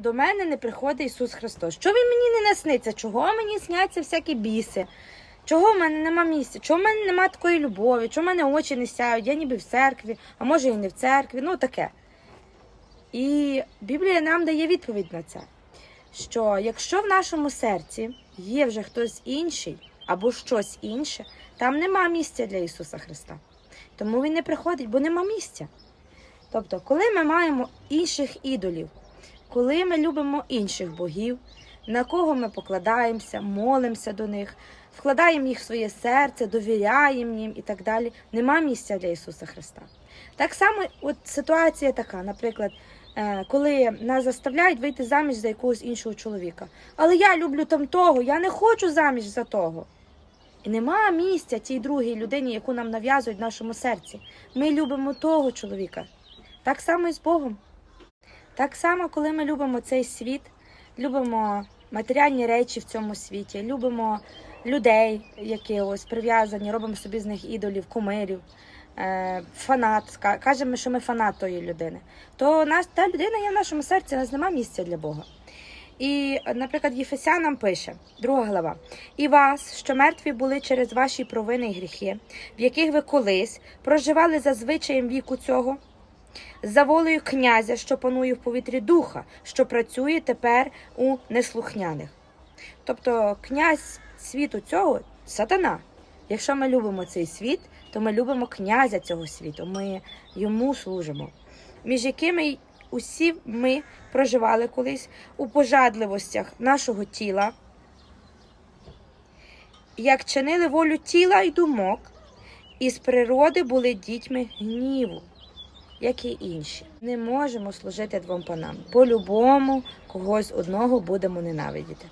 до мене не приходить Ісус Христос? Що він мені не насниться? Чого мені сняться всякі біси? Чого в мене нема місця? Чого в мене нема такої любові? Чого в мене очі не сяють? Я ніби в церкві, а може і не в церкві, ну таке. І Біблія нам дає відповідь на це, що якщо в нашому серці є вже хтось інший або щось інше, там нема місця для Ісуса Христа. Тому Він не приходить, бо нема місця. Тобто, коли ми маємо інших ідолів, коли ми любимо інших богів, на кого ми покладаємося, молимося до них, вкладаємо їх в своє серце, довіряємо їм і так далі, нема місця для Ісуса Христа. Так само, от ситуація така, наприклад, е, коли нас заставляють вийти заміж за якогось іншого чоловіка. Але я люблю там того, я не хочу заміж за того. І нема місця тій другій людині, яку нам нав'язують в нашому серці. Ми любимо того чоловіка. Так само і з Богом. Так само, коли ми любимо цей світ, любимо матеріальні речі в цьому світі, любимо людей, які ось прив'язані, робимо собі з них ідолів, кумирів, е, фанат, кажемо, що ми фанат тої людини, то нас, та людина є в нашому серці, у нас нема місця для Бога. І, наприклад, Єфесянам пише, друга глава: І вас, що мертві були через ваші провини і гріхи, в яких ви колись проживали за звичаєм віку цього, за волею князя, що панує в повітрі духа, що працює тепер у неслухняних. Тобто князь світу цього сатана. Якщо ми любимо цей світ, то ми любимо князя цього світу, ми йому служимо, між якими усі ми проживали колись у пожадливостях нашого тіла, як чинили волю тіла й думок, і з природи були дітьми гніву як і інші. Не можемо служити двом панам. По-любому когось одного будемо ненавидіти.